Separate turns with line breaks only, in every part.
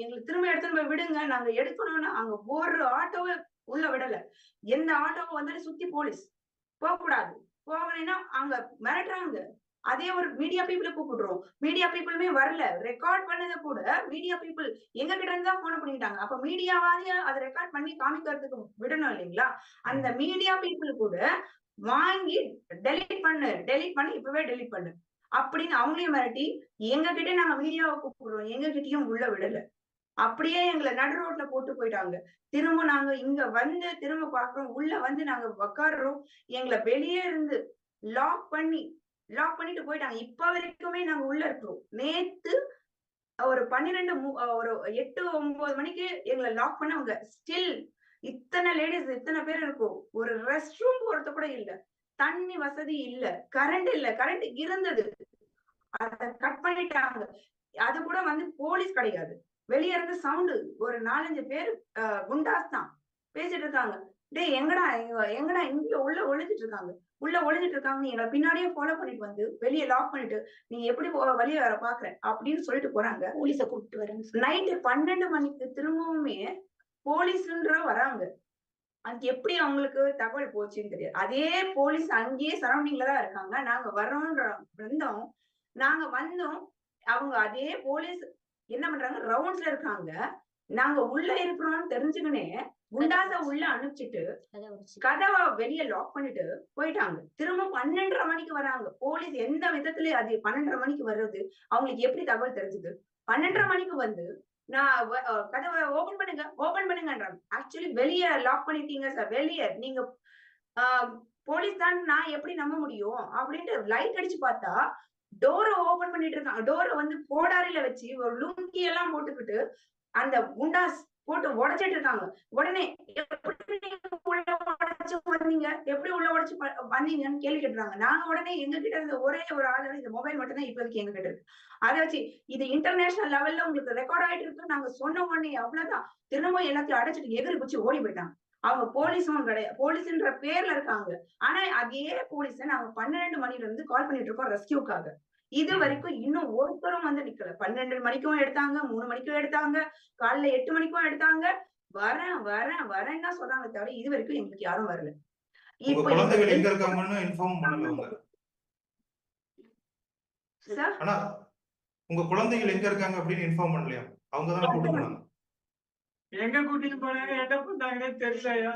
எங்களுக்கு திரும்ப எடுத்துன்னு போய் விடுங்க. நாங்க எடுக்கணும்னா அங்க ஒரு ஆட்டோவை உள்ள விடல. எந்த ஆட்டோவை வந்து சுத்தி போலீஸ். போக கூடாது போகலைன்னா அங்க மிரட்டுறாங்க. அதே ஒரு மீடியா பீப்புளை கூப்பிடுறோம். மீடியா பீப்புளுமே வரல. ரெக்கார்ட் பண்ணதை கூட மீடியா பீப்புள் எங்க கிட்ட இருந்து போன பண்ணிட்டாங்க அப்ப மீடியாவாதிய அதை ரெக்கார்ட் பண்ணி காமிக்கிறதுக்கு விடணும் இல்லைங்களா? அந்த மீடியா பீப்புள் கூட வாங்கி டெலீட் பண்ணு. டெலீட் பண்ணி. இப்பவே டெலீட் பண்ணு. அப்படின்னு அவங்களையும் மிரட்டி எங்க கிட்ட நாங்க மீடியாவை கூப்பிடுறோம். எங்க கிட்டயும் உள்ள விடல. அப்படியே எங்களை நடு ரோட்ல போட்டு போயிட்டாங்க. திரும்ப நாங்க இங்க வந்து திரும்ப பாக்குறோம் உள்ள வந்து நாங்க உக்காடுறோம் எங்களை வெளியே இருந்து லாக் பண்ணி லாக் பண்ணிட்டு போயிட்டாங்க. இப்ப வரைக்குமே நாங்க உள்ள இருக்கிறோம். நேத்து ஒரு பன்னிரெண்டு ஒரு எட்டு ஒன்பது மணிக்கு எங்களை லாக் பண்ணவங்க. ஸ்டில் இத்தனை லேடிஸ் இத்தனை பேர் இருக்கும். ஒரு ரெஸ்ட் ரூம் போறது கூட இல்ல. தண்ணி வசதி இல்ல. கரண்ட் இல்ல. கரண்ட் இருந்தது. அத கட் பண்ணிட்டாங்க. அது கூட வந்து போலீஸ் கிடையாது. வெளிய இருந்து சவுண்டு ஒரு நாலஞ்சு பேர் குண்டாஸ் தான் பேசிட்டு இருக்காங்க. டேய் எங்கடா எங்கடா இங்க உள்ள ஒளிஞ்சிட்டு இருக்காங்க. உள்ள ஒளிஞ்சிட்டு இருக்காங்க எங்களை பின்னாடியே ஃபாலோ பண்ணிட்டு வந்து வெளியே லாக் பண்ணிட்டு நீ எப்படி வெளிய வர பாக்குற? அப்படின்னு சொல்லிட்டு போறாங்க.
போலீஸ கூப்பிட்டு வரேன்னு
நைட்டு பன்னெண்டு மணிக்கு திரும்பவுமே போலீஸ்ன்ற வராங்க. அது எப்படி அவங்களுக்கு தகவல் போச்சுன்னு தெரியாது. அதே போலீஸ் அங்கேயே சரௌண்டிங்ல தான் இருக்காங்க. நாங்க வர்றோம்ன்ற வந்தோம். நாங்க வந்தோம். அவங்க அதே போலீஸ் என்ன பண்றாங்க? ரவுண்ட்ஸ்ல இருக்காங்க. நாங்க உள்ள இருக்கிறோம்னு தெரிஞ்சுக்கினே குண்டாச உள்ள அனுப்பிச்சிட்டு கதவை வெளிய லாக் பண்ணிட்டு போயிட்டாங்க. திரும்ப பன்னெண்டரை மணிக்கு வராங்க. போலீஸ் எந்த விதத்துல அது பன்னெண்டரை மணிக்கு வர்றது? அவங்களுக்கு எப்படி தகவல் தெரிஞ்சது? பன்னெண்டரை மணிக்கு வந்து நான் கதவை ஓபன் பண்ணுங்க ஓபன் பண்ணுங்கன்றாங்க. ஆக்சுவலி வெளிய லாக் பண்ணிட்டீங்க சார் வெளிய நீங்க போலீஸ் தான் நான் எப்படி நம்ப முடியும்? அப்படின்ட்டு லைட் அடிச்சு பார்த்தா டோரை ஓபன் பண்ணிட்டு இருக்கான். டோரை வந்து கோடாரில வச்சு ஒரு லுங்கி எல்லாம் போட்டுக்கிட்டு அந்த குண்டாஸ் போட்டு உடைச்சிட்டு இருக்காங்க. உடனே எப்படி உள்ள உடைச்சு வந்தீங்க? எப்படி உள்ள உடைச்சு ப- வந்தீங்கன்னு கேள்வி கேட்டுறாங்க நாங்க உடனே எங்க கிட்ட இருந்த ஒரே ஒரு ஆளு இந்த மொபைல் மட்டும் தான் இப்போதைக்கு எங்க கிட்ட இருக்கு. அதை வச்சு இது இன்டர்நேஷனல் லெவல்ல உங்களுக்கு ரெக்கார்ட் ஆயிட்டு இருக்கு. நாங்க சொன்ன உடனே அவ்வளவுதான். திரும்ப எல்லாத்தையும் அடைச்சிட்டு எகிரி குச்சி ஓடி போயிட்டாங்க. அவங்க போலீஸும் கிடையாது போலீஸ்ன்ற பேர்ல இருக்காங்க. ஆனா அதே போலீஸ நாங்க பன்னிரெண்டு மணில இருந்து கால் பண்ணிட்டு இருக்கோம் ரெஸ்கியூக்காக இது வரைக்கும் இன்னும் ஒருத்தரும் வந்து நிக்கல. பன்னெண்டு மணிக்கும் எடுத்தாங்க மூணு மணிக்கும் எடுத்தாங்க காலைல எட்டு மணிக்கும் எடுத்தாங்க. வரேன் வரேன் வரேன்னு தான் சொல்றாங்க தவிர இது வரைக்கும் எங்களுக்கு யாரும் வரல.
உங்க
இப்போ
குழந்தைகள் எங்க இருக்காங்க அப்படின்னு இன்ஃபார்ம் பண்ணலையா? அவங்க தான் கூட்டு
எங்க கூட்டிட்டு போனாங்க? என்ன பண்ணாங்கன்னே தெரியலையா.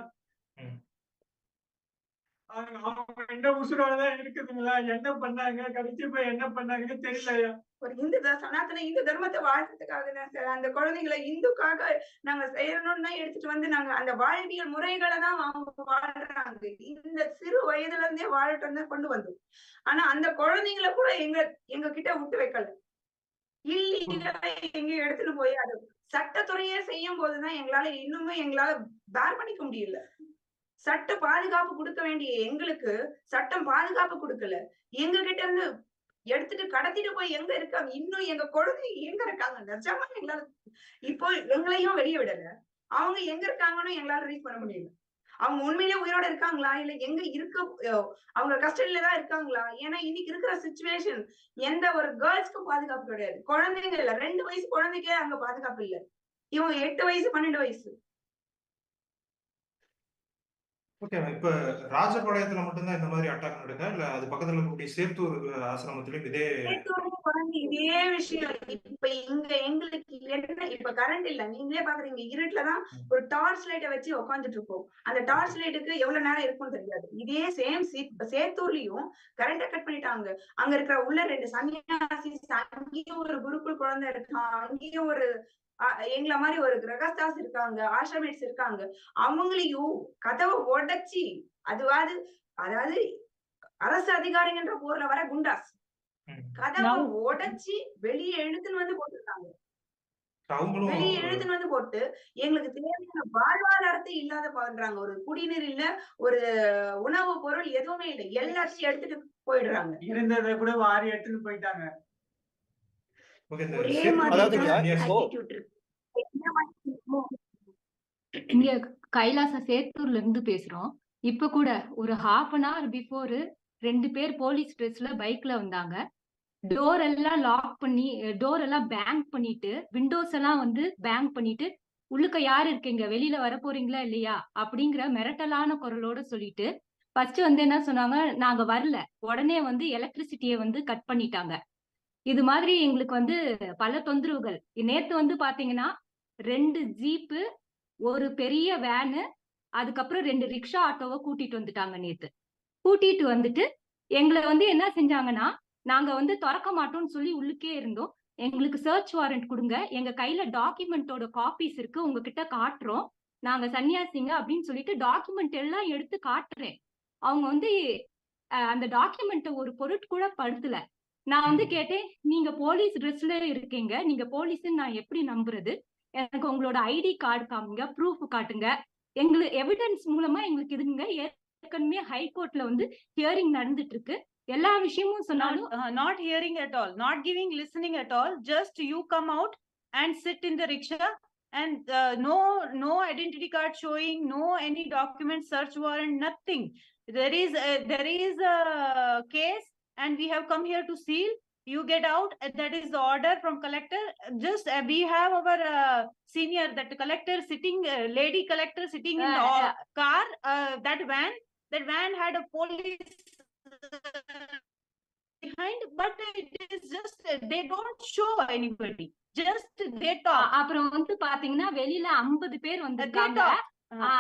அவங்க உசுரோடதான் இருக்குதுங்களா? என்ன பண்ணாங்க? கடைசி போய் என்ன பண்ணாங்கன்னு தெரியலையா?
ஒரு இந்து சனாதன இந்து தர்மத்தை வாழ்றதுக்காக தான் சார். அந்த குழந்தைங்களை இந்துக்காக நாங்க செய்யணும்னு எடுத்துட்டு வந்து நாங்க அந்த வாழ்வியல் முறைகளை தான் அவங்க வாழ்றாங்க. இந்த சிறு வயதுல இருந்தே வாழட்டும் தான் கொண்டு வந்தோம் ஆனா அந்த குழந்தைங்களை கூட எங்க எங்க கிட்ட விட்டு வைக்கல. இல்லீகலா எங்கேயும் எடுத்துட்டு போய் அது சட்டத்துறையே செய்யும் போதுதான் எங்களால இன்னுமே எங்களால பேர் பண்ணிக்க முடியல. சட்ட பாதுகாப்பு கொடுக்க வேண்டிய எங்களுக்கு சட்டம் பாதுகாப்பு கொடுக்கல. எங்க கிட்ட இருந்து எடுத்துட்டு கடத்திட்டு போய் எங்க இருக்காங்க இன்னும் எங்க குழந்தை எங்க இருக்காங்க? நிஜமா எங்களால இப்போ எங்களையும் வெளியே விடல. அவங்க எங்க இருக்காங்கன்னு எங்களால ரீச் பண்ண முடியல. அவங்க உண்மையிலேயே உயிரோட இருக்காங்களா? இல்ல எங்க இருக்க அவங்க கஸ்டடியில தான் இருக்காங்களா? ஏன்னா இன்னைக்கு இருக்கிற சுச்சுவேஷன் எந்த ஒரு கேர்ள்ஸ்க்கும் பாதுகாப்பு கிடையாது. குழந்தைங்க இல்ல ரெண்டு வயசு குழந்தைக்கே அங்க பாதுகாப்பு இல்ல. இவங்க எட்டு வயசு பன்னெண்டு வயசு.
ஓகே இப்ப ராஜபாளையத்துல மட்டும்தான் இந்த மாதிரி அட்டாக் நடக்கா இல்ல அது பக்கத்துல இருக்கக்கூடிய சேத்தூர் அஹ், ஆசிரமத்திலும் இதே
இதே விஷயம். இப்ப இங்க எங்களுக்கு என்ன இப்ப கரண்ட் இல்ல. நீங்களே பாக்குறீங்க இருட்டுலதான் ஒரு டார்ச் லைட்டை வச்சு உட்காந்துட்டு இருக்கோம். அந்த டார்ச் லைட்டுக்கு எவ்வளவு நேரம் இருக்கும்னு தெரியாது. இதே சேம் சேத்தூர்லயும் கரண்ட கட் பண்ணிட்டாங்க. அங்க இருக்கிற உள்ள ரெண்டு சன்னியாசி அங்கேயும் ஒரு குருக்குள் குழந்தை இருக்கான் அங்கேயும் ஒரு எங்கள மாதிரி ஒரு கிரகஸ்தாஸ் இருக்காங்க ஆஷாமேட்ஸ் இருக்காங்க. அவங்களையும் கதவை உடைச்சி அதுவாது அதாவது அரசு அதிகாரிங்கன்ற போர்ல வர குண்டாஸ். கதவை உடைச்சி வெளியே இழுத்துன்னு வந்து போட்டுருக்காங்க. வெளியே இழுத்துன்னு வந்து போட்டு எங்களுக்கு தேவையான வாழ்வாதாரத்தை இல்லாத பண்றாங்க. ஒரு குடிநீர் இல்ல ஒரு உணவு பொருள் எதுவுமே இல்லை. எல்லாத்தையும் எடுத்துட்டு போயிடுறாங்க.
இருந்ததை கூட வாரி எடுத்துட்டு போயிட்டாங்க.
ஒரே மாதிரி
இங்க கைலாச சேத்தூர்ல இருந்து பேசுறோம். இப்ப கூட ஒரு ஹாஃப் அன் hour பிஃபோர் ரெண்டு பேர் போலீஸ் ட்ரெஸ்ல பைக்ல வந்தாங்க. டோர் எல்லாம் லாக் பண்ணி டோர் எல்லாம் பேங்க் பண்ணிட்டு விண்டோஸ் எல்லாம் வந்து பேங்க் பண்ணிட்டு உள்ளுக்க யார் இருக்கீங்க? வெளியில வர போறீங்களா இல்லையா? அப்படிங்கிற மிரட்டலான குரலோட சொல்லிட்டு ஃபர்ஸ்ட் வந்து என்ன சொன்னாங்க? நாங்க வரல. உடனே வந்து எலக்ட்ரிசிட்டியை வந்து கட் பண்ணிட்டாங்க. இது மாதிரி எங்களுக்கு வந்து பல தொந்தரவுகள். நேத்து வந்து பாத்தீங்கன்னா ரெண்டு ஜீப்பு ஒரு பெரிய வேனு அதுக்கப்புறம் ரெண்டு ரிக்ஷா ஆட்டோவை கூட்டிட்டு வந்துட்டாங்க நேத்து. கூட்டிட்டு வந்துட்டு எங்களை வந்து என்ன செஞ்சாங்கன்னா நாங்க வந்து திறக்க மாட்டோம்னு சொல்லி உள்ளுக்கே இருந்தோம். எங்களுக்கு சர்ச் வாரண்ட் கொடுங்க. எங்க கையில டாக்குமெண்டோட காப்பீஸ் இருக்கு. உங்ககிட்ட காட்டுறோம். நாங்க சன்னியாசிங்க அப்படின்னு சொல்லிட்டு டாக்குமெண்ட் எல்லாம் எடுத்து காட்டுறேன். அவங்க வந்து அந்த டாக்குமெண்ட்டை ஒரு பொருட் கூட படுத்தல. நான் வந்து கேட்டேன் நீங்க போலீஸ் ட்ரெஸ்ல இருக்கீங்க. நீங்க போலீஸ்ன்னு நான் எப்படி நம்புறது? எனக்கு உங்களோட ஐடி கார்டு காமிங்க ப்ரூஃப் காட்டுங்க. எங்களுக்கு எவிடன்ஸ் மூலமா எங்களுக்கு இதுங்க ஏற்கனவே ஹைகோர்ட்ல வந்து ஹியரிங் நடந்துட்டு இருக்கு. எல்லா விஷயமும்
Not,
சொன்னாலும்
uh, not hearing at all, not giving listening at all, just you come out and sit in the rickshaw and uh, no, no identity card showing, no any document, search warrant, nothing. There is, a, there is a case and we have come here to seal. You get out, and that is the order from collector. Just, uh, we have our uh, senior, that collector sitting, uh, lady collector sitting in the
Uh,
uh, car, uh, that van, that van had a police uh, behind, but it is just, they don't show anybody, just they talk.
அப்புறம் வந்து பாத்தீங்கன்னா வெளியில ஐம்பது பேர் வந்திருக்காங்க.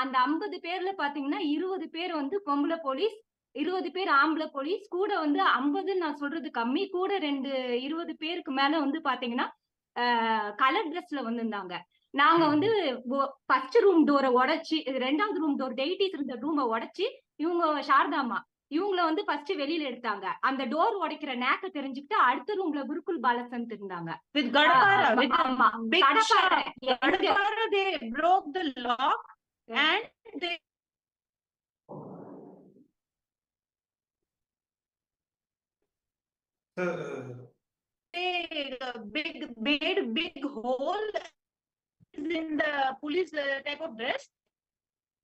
அந்த ஐம்பது பேர்ல பாத்தீங்கன்னா இருபது பேர் வந்து பொம்பளை போலீஸ் இருபது பேர் ஆம்பளை போலீஸ் கூட வந்து ஐம்பதுன்னு நான் சொல்றது கம்மி கூட ரெண்டு இருபது பேருக்கு மேல வந்து பாத்தீங்கன்னா கலர் ட்ரெஸ்ல வந்திருந்தாங்க. நாங்க வந்து ஃபர்ஸ்ட் ரூம் டோரை உடைச்சு ரெண்டாவது ரூம் டோர் டெய்டிஸ் இருந்த ரூமை உடைச்சு இவங்க சாரதாமா இவங்கள வந்து ஃபர்ஸ்ட் வெளியில எடுத்தாங்க அந்த டோர் உடைக்கிற நேக்க தெரிஞ்சுக்கிட்டு அடுத்த ரூம்ல குருகுல் பாலசன் இருந்தாங்க
big uh, made big hole in the police uh, type of dress.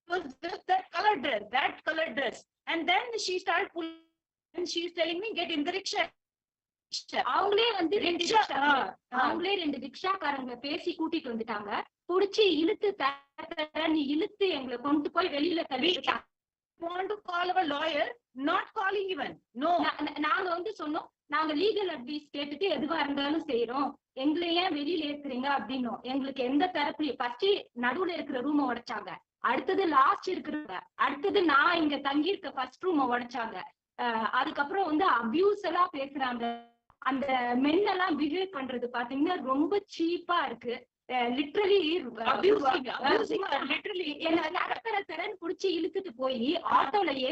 It was just that color dress, that color dress. And then she started pulling, and she's telling me, get in the rickshaw.
அவங்களே வந்து ரெண்டு rickshaw. அவங்களே ரெண்டு ரிக்ஷாக்காரங்க பேசி கூட்டிட்டு வந்துட்டாங்க. புடிச்சு இழுத்து நீ இழுத்து எங்களை கொண்டு போய் வெளியில தள்ளிட்டாங்க
Want to call our lawyer, not calling even, no.
நா- நா- நாங்க வந்து சொன்னோம் நாங்க லீகல் அட்வைஸ் கேட்டுட்டு எதுவா இருந்தாலும் செய்யறோம் எங்களை ஏன் வெளியில ஏத்துறீங்க? அப்படின்னோம். எங்களுக்கு எந்த தரப்புலயும் ஃபர்ஸ்ட் நடுவுல இருக்கிற ரூமை உடைச்சாங்க. அடுத்தது லாஸ்ட் இருக்கிற அடுத்தது நான் இங்க தங்கி இருக்க ஃபர்ஸ்ட் ரூமை உடைச்சாங்க. அதுக்கப்புறம் வந்து அபியூஸ் எல்லாம் பேசுறாங்க. அந்த மென் எல்லாம் பிஹேவ் பண்றது பாத்தீங்கன்னா ரொம்ப சீப்பா இருக்கு. லிட்ரலி லிட்ரலி என்ன நடக்கிற திறன் புடிச்சு இழுத்துட்டு போய் ஆட்டோல ஏ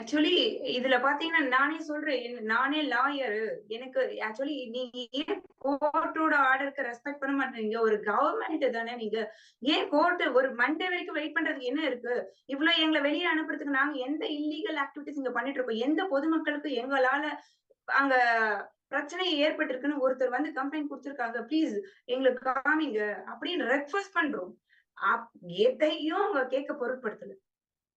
ஆக்சுவலி இதுல பாத்தீங்கன்னா நானே சொல்றேன் நானே லாயரு எனக்கு ஆக்சுவலி நீங்க ஏன் கோர்ட்டோட ஆர்டருக்கு ரெஸ்பெக்ட் பண்ண மாட்டீங்க ஒரு கவர்மெண்ட் தானே நீங்க. ஏன் கோர்ட் ஒரு மண்டே வரைக்கும் வெயிட் பண்றதுக்கு என்ன இருக்கு? இவ்வளவு எங்களை வெளியே அனுப்புறதுக்கு நாங்க எந்த இல்லீகல் ஆக்டிவிட்டிஸ் இங்க பண்ணிட்டு இருக்கோம்? எந்த பொதுமக்களுக்கு எங்களால அங்க பிரச்சனை ஏற்பட்டிருக்குன்னு ஒருத்தர் வந்து கம்ப்ளைண்ட் கொடுத்திருக்காங்க. ப்ளீஸ் எங்களுக்கு காமிங்க. அப்படின்னு ரெக்வஸ்ட் பண்றோம். அப்- எதையும் அவங்க கேட்க பொருட்படுத்தல.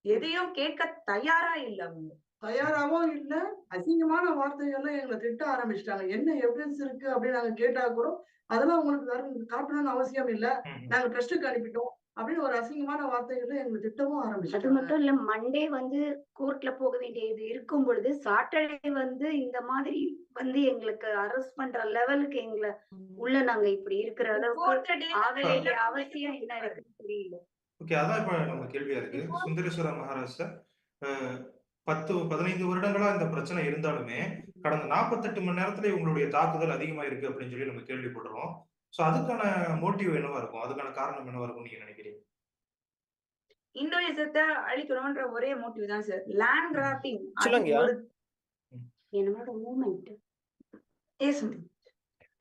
எதையும் கேட்க தயாரா இல்ல அவங்க.
தயாராவும் இல்ல அசிங்கமான வார்த்தைகள்லாம் எங்களை திட்ட ஆரம்பிச்சிட்டாங்க. என்ன எவிடன்ஸ் இருக்கு? அப்படின்னு நாங்க கேட்டா கூட அதெல்லாம் உங்களுக்கு காட்டணும்னு அவசியம் இல்ல. நாங்க ட்ரஸ்ட்டுக்கு அனுப்பிட்டோம். அப்படின்னு ஒரு அசிங்கமான வார்த்தைகளை எங்களை திட்டவும்
அது
ஆரம்பிச்சிட்டாங்க
மட்டும் இல்ல மண்டே வந்து கோர்ட்ல போக வேண்டியது இருக்கும் பொழுது சாட்டர்டே வந்து இந்த மாதிரி வந்து எங்களுக்கு அரெஸ்ட் பண்ற லெவலுக்கு எங்களை உள்ள நாங்க இப்படி இருக்கிற அளவுக்கு அவசியம் என்ன இருக்குன்னு தெரியல.
ஓகே அதான் இப்ப நம்ம கேள்வியா இருக்கு. சுந்தரேஸ்வர மகாராஜ் சார் பத்து பதினைந்து வருடங்களா இந்த பிரச்சனை இருந்தாலுமே கடந்த நாற்பத்தெட்டு மணி நேரத்துல உங்களுடைய தாக்குதல் அதிகமா இருக்கு அப்படின்னு சொல்லி நம்ம கேள்விப்படுறோம். சோ அதுக்கான மோட்டிவ் என்னவா இருக்கும்? அதுக்கான காரணம் என்னவா இருக்கும் நீங்க நினைக்கிறீங்க?
இந்தோனேசியத்தை அழிக்கணும்ன்ற ஒரே மோட்டிவ் தான் சார். லேண்ட். ஒரு
என்னோட மூமெண்ட்
Yes, ma'am.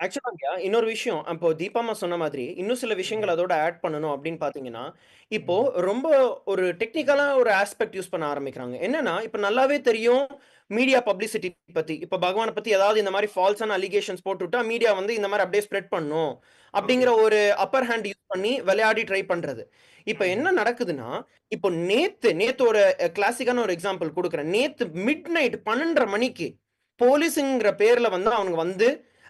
ஆக்சுவலாங்க இன்னொரு விஷயம். இப்போ தீபாமா சொன்ன மாதிரி இன்னும் சில விஷயங்கள் அதோட ஆட் பண்ணணும் அப்படின்னு பாத்தீங்கன்னா இப்போ ரொம்ப ஒரு டெக்னிக்கலா ஒரு ஆஸ்பெக்ட் யூஸ் பண்ண ஆரம்பிக்கிறாங்க. என்னன்னா இப்போ நல்லாவே தெரியும் மீடியா பப்ளிசிட்டி பத்தி. இப்ப பகவானை பத்தி ஏதாவது இந்த மாதிரி ஃபால்ஸான அலிகேஷன்ஸ் போட்டுவிட்டா மீடியா வந்து இந்த மாதிரி அப்படியே ஸ்ப்ரெட் பண்ணும் அப்படிங்கிற ஒரு அப்பர் ஹேண்ட் யூஸ் பண்ணி விளையாடி ட்ரை பண்றது. இப்ப என்ன நடக்குதுன்னா இப்போ நேத்து நேத்து ஒரு கிளாசிக்கான ஒரு எக்ஸாம்பிள் கொடுக்குறேன். நேத்து மிட் நைட் பன்னெண்டரை மணிக்கு போலீஸுங்கிற பேர்ல வந்து அவங்க வந்து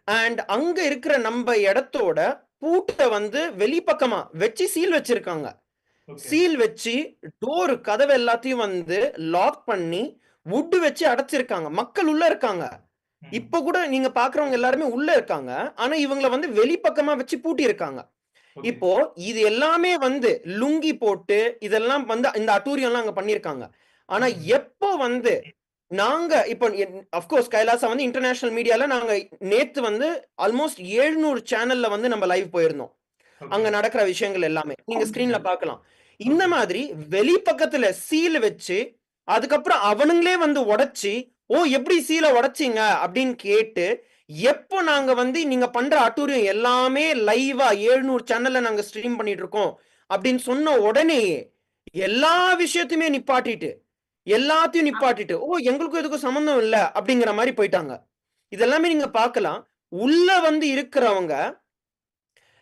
அண்ட் அங்க இருக்கிற நம்ம இடத்தோட பூட்டை வந்து வெளிப்பக்கமா வச்சு சீல் வச்சிருக்காங்க. சீல் வச்சு டோர் கதவு எல்லாத்தையும் வந்து லாக் பண்ணி வுட் வச்சு அடைச்சிருக்காங்க. மக்கள் உள்ள இருக்காங்க. இப்ப கூட நீங்க பாக்குறவங்க எல்லாருமே உள்ள இருக்காங்க. ஆனா இவங்கள வந்து வெளிப்பக்கமா வச்சு பூட்டி இருக்காங்க இப்போ இது எல்லாமே வந்து லுங்கி போட்டு இதெல்லாம் வந்து இந்த அட்டூரியம்லாம் அங்க பண்ணிருக்காங்க ஆனா. எப்போ வந்து நாங்க இப்போ அஃப்கோர்ஸ் கைலாசா வந்து இன்டர்நேஷனல் மீடியால நாங்க நேத்து வந்து ஆல்மோஸ்ட் எழுநூறு சேனல்ல வந்து நம்ம லைவ் போயிருந்தோம். அங்க நடக்கிற விஷயங்கள் எல்லாமே. நீங்க ஸ்கிரீன்ல பார்க்கலாம். இந்த மாதிரி வெளி பக்கத்துல சீல் வச்சு அதுக்கப்புறம் அவனுங்களே வந்து உடைச்சி ஓ எப்படி சீலை உடைச்சிங்க? அப்படின்னு கேட்டு எப்போ நாங்க வந்து நீங்க பண்ற அட்டூரியம் எல்லாமே லைவா ஏழுநூறு சேனல்ல நாங்க ஸ்ட்ரீம் பண்ணிட்டு இருக்கோம் அப்படின்னு சொன்ன உடனேயே எல்லா விஷயத்தையுமே நிப்பாட்டிட்டு எல்லாத்தையும் நிப்பாட்டிட்டு ஓ எங்களுக்கும் எதுக்கும் சம்மந்தம் இல்ல அப்படிங்கிற மாதிரி போயிட்டாங்க. இதெல்லாமே நீங்க பார்க்கலாம். உள்ள வந்து இருக்கிறவங்க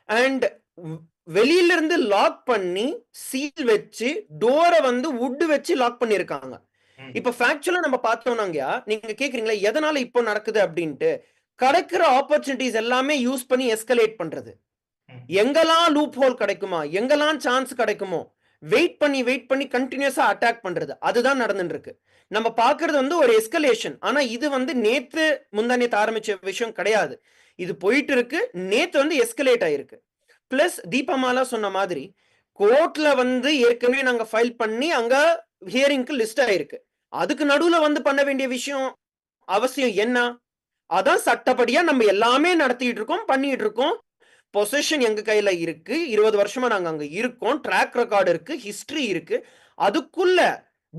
அண்ட் வெளியில இருந்து லாக் பண்ணி சீல் வச்சு டோரை வந்து வுட் வச்சு லாக் பண்ணிருக்காங்க. இப்ப ஃபேக்சுவலா நம்ம பார்த்தோம்னாங்கயா நீங்க கேக்குறீங்களா எதனால இப்போ நடக்குது? அப்படின்ட்டு கிடைக்கிற ஆப்பர்ச்சுனிட்டிஸ் எல்லாமே யூஸ் பண்ணி எஸ்கலேட் பண்றது. எங்கெல்லாம் லூப் ஹோல் கிடைக்குமா? எங்கெல்லாம் சான்ஸ் கிடைக்குமோ? வெயிட் பண்ணி வெயிட் பண்ணி கண்டினியூஸா அட்டாக் பண்றது. அதுதான் நடந்துட்டு இருக்கு நம்ம பாக்குறது வந்து ஒரு எஸ்கலேஷன் ஆனா இது வந்து நேத்து முந்தா நேத்து ஆரம்பிச்ச விஷயம் கிடையாது. இது போயிட்டு இருக்கு நேத்து வந்து எஸ்கலேட் ஆயிருக்கு. பிளஸ் தீபமாலா சொன்ன மாதிரி கோர்ட்ல வந்து ஏற்கனவே நாங்க ஃபைல் பண்ணி அங்க ஹியரிங்க்கு லிஸ்ட் ஆயிருக்கு. அதுக்கு நடுவுல வந்து பண்ண வேண்டிய விஷயம் அவசியம் என்ன? அதான் சட்டப்படியா நம்ம எல்லாமே நடத்திட்டு இருக்கோம் பண்ணிட்டு இருக்கோம். பொசிஷன் எங்க கையில இருக்கு? இருபது வருஷமா நாங்க அங்க இருக்கோம். ட்ராக் ரெக்கார்டு இருக்கு. ஹிஸ்டரி இருக்கு. அதுக்குள்ள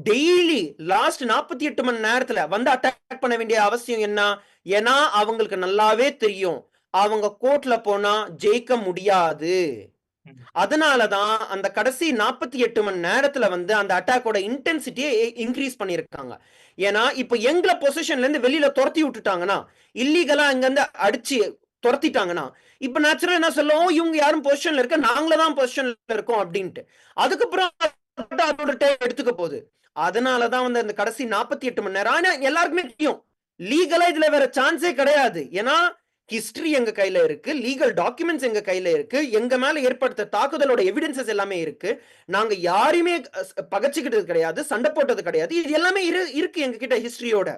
டெய்லி லாஸ்ட் நாற்பத்தி எட்டு மணி நேரத்துல வந்து அட்டாக் பண்ண வேண்டிய அவசியம் என்ன? ஏன்னா அவங்களுக்கு நல்லாவே தெரியும். அவங்க கோர்ட்ல போனா ஜெயிக்க முடியாது. அதனாலதான் அந்த கடைசி நாற்பத்தி எட்டு மணி நேரத்துல வந்து அந்த அட்டாக்கோட இன்டென்சிட்டியை இன்க்ரீஸ் பண்ணிருக்காங்க ஏன்னா இப்ப எங்களை பொசிஷன்ல இருந்து வெளியில துரத்தி விட்டுட்டாங்கன்னா இல்லீகலா அங்க இருந்து அடிச்சு துரத்திட்டாங்கன்னா இப்ப நேச்சுரல் என்ன சொல்லுவோம் இவங்க யாரும் பொசிஷன்ல இருக்க நாங்கள தான் பொசிஷன்ல இருக்கோம் அப்படின்ட்டு. அதுக்கப்புறம் அதோட டைம் எடுத்துக்க போகுது. அதனாலதான் வந்து அந்த கடைசி நாற்பத்தி எட்டு மணி நேரம். ஆனா எல்லாருக்குமே தெரியும். லீகலா இதுல வேற சான்ஸே கிடையாது. ஏன்னா ஹிஸ்டரி எங்க கையில இருக்கு லீகல் டாக்குமெண்ட்ஸ் எங்க கையில இருக்கு எங்க மேல ஏற்படுத்த தாக்குதலோட எவிடன்சஸ் எல்லாமே இருக்கு. நாங்க யாரையுமே பகைச்சுக்கிட்டது கிடையாது சண்டை போட்டது கிடையாது. இது எல்லாமே இரு இருக்கு எங்க கிட்ட ஹிஸ்டரியோட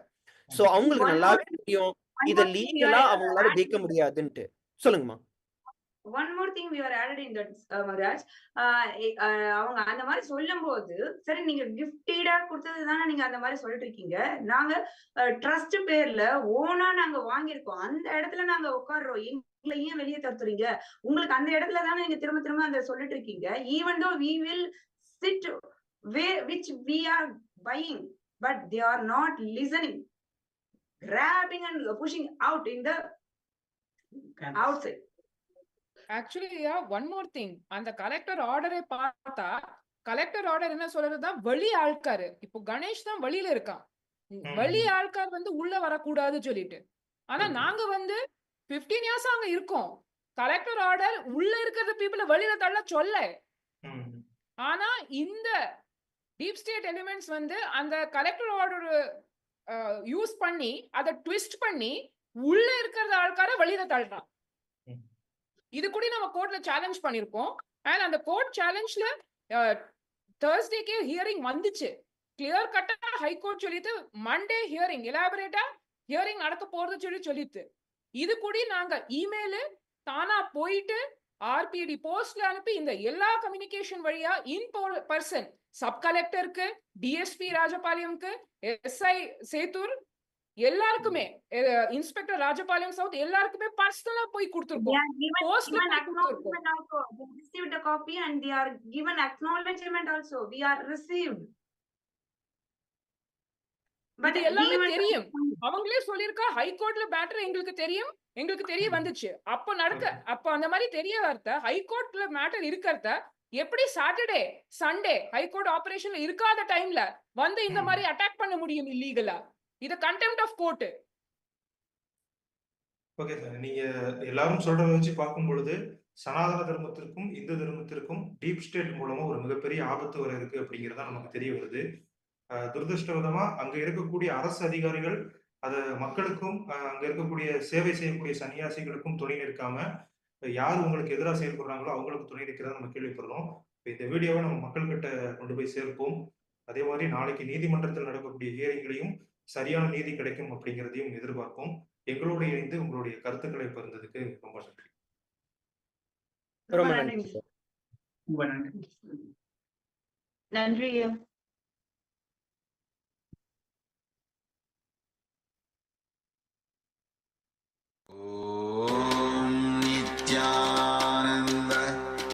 சோ அவங்களுக்கு நல்லாவே தெரியும். இத லீகலா அவங்களால ஜெயிக்க முடியாதுன்ட்டு. சொல்லுங்கம்மா.
One more thing we are added in that uh, Maharaj. ஆஹ் எ- ஆஹ் அவங்க அந்த மாதிரி சொல்லும்போது சரி நீங்க கிஃப்டடா கொடுத்தது தானே நீங்க அந்த மாதிரி சொல்லிட்டு இருக்கீங்க. நாங்க ட்ரஸ்ட் பேர்ல ஓனா நாங்க வாங்கியிருக்கோம். அந்த இடத்துல நாங்க உட்கார்றோம். எங்களை ஏன் வெளியே தடுத்துறீங்க உங்களுக்கு அந்த இடத்துல தானே நீங்க திரும்ப திரும்ப அந்த சொல்லிட்டு இருக்கீங்க. Even though we will sit way which we are buying but they are not listening grabbing and pushing out in the outside
actually one more thing அந்த கலெக்டர் ஆர்டரை பார்த்தா கலெக்டர் ஆர்டர் என்ன சொல்றதுன்னா வெளி ஆள்காரு. இப்போ கணேஷ் தான் வெளியில இருக்கான். வெளி ஆள்கார் வந்து உள்ள வரக்கூடாது சொல்லிட்டு. ஆனா. நாங்க வந்து 15 இயர்ஸ் அங்க இருக்கோம். கலெக்டர் ஆர்டர் உள்ள இருக்கிற பீப்புள வெளியில தள்ள சொல்ல. ஆனா இந்த டீப் ஸ்டேட் எலிமெண்ட்ஸ் வந்து அந்த கலெக்டர் ஆர்டர் யூஸ் பண்ணி அதை ட்விஸ்ட் பண்ணி உள்ள இருக்கிற ஆள்கார வெளியில தள்ளுறான். இது கூட நம்ம கோர்ட்ல சேலஞ்ச் பண்ணிருக்கோம் அண்ட் அந்த கோர்ட் சேலஞ்ச்ல தேர்ஸ்டேக்கே ஹியரிங் வந்துச்சு. கிளியர் கட்டா ஹைகோர்ட் சொல்லிட்டு மண்டே ஹியரிங் எலாபரேட்டா ஹியரிங் நடக்க போறது சொல்லி சொல்லிட்டு. இது கூட நாங்க இமெயில் தானா போயிட்டு ஆர்பிடி போஸ்ட்ல அனுப்பி இந்த எல்லா கம்யூனிகேஷன் வழியா இன் பர்சன் சப் கலெக்டருக்கு டிஎஸ்பி ராஜபாளையம்க்கு எஸ்ஐ சேத்தூர் எல்லாருக்குமே இன்ஸ்பெக்டர் ராஜபாளையம் சவுத் எல்லாருக்குமே பர்சனலா போய் கொடுத்துருக்கோம்
are given,
Post
given
ல போய் கொடுத்திருக்கோம்.
received a copy and they are given acknowledgement also. We are received.
இது எல்லாமே தெரியும். அவங்களே சொல்லிருக்கா ஹைகோர்ட்ல மேட்டர் எங்களுக்கு தெரியும். எங்களுக்கு தெரிய வந்துச்சு. அப்ப நடக்க. அப்ப அந்த மாதிரி தெரிய வரத ஹைகோர்ட்ல மேட்டர் இருக்கிறத எப்படி சாட்டர்டே சண்டே ஹைகோர்ட் ஆபரேஷன்ல இருக்காத டைம்ல வந்து இந்த. மாதிரி அட்டாக் பண்ண முடியும் இல்லீகலா இது contempt of court
okay sir நீங்க எல்லாரும் சொல்றத வச்சு பார்க்கும் பொழுது சனாதன தர்மத்திற்கும் இந்து தர்மத்திற்கும் டீப் ஸ்டேட் மூலமா ஒரு மிகப்பெரிய ஆபத்து வர இருக்கு அப்படிங்கிறதா நமக்கு தெரிய வருது. துரதிருஷ்டவதமா அங்க இருக்கக்கூடிய அரசு அதிகாரிகள் அத மக்களுக்கும் அஹ் அங்க இருக்கக்கூடிய சேவை செய்யக்கூடிய சன்னியாசிகளுக்கும் துணை நிற்காம யார் உங்களுக்கு எதிராக செயல்படுறாங்களோ அவங்களுக்கு துணை நிற்கிறதா நம்ம கேள்விப்படுறோம். இந்த வீடியோவை நம்ம மக்கள்கிட்ட கொண்டு போய் சேர்ப்போம். அதே மாதிரி நாளைக்கு நீதிமன்றத்தில் நடக்கக்கூடிய ஹியரிங்லையும் சரியான நீதி கிடைக்கும் அப்படிங்கிறதையும் எதிர்பார்ப்போம். எங்களோடு இணைந்து உங்களுடைய கருத்துக்களை பகிர்ந்ததுக்கு ரொம்ப நன்றி.
ரொம்ப நன்றி.
நன்றி.
Om Nityananda.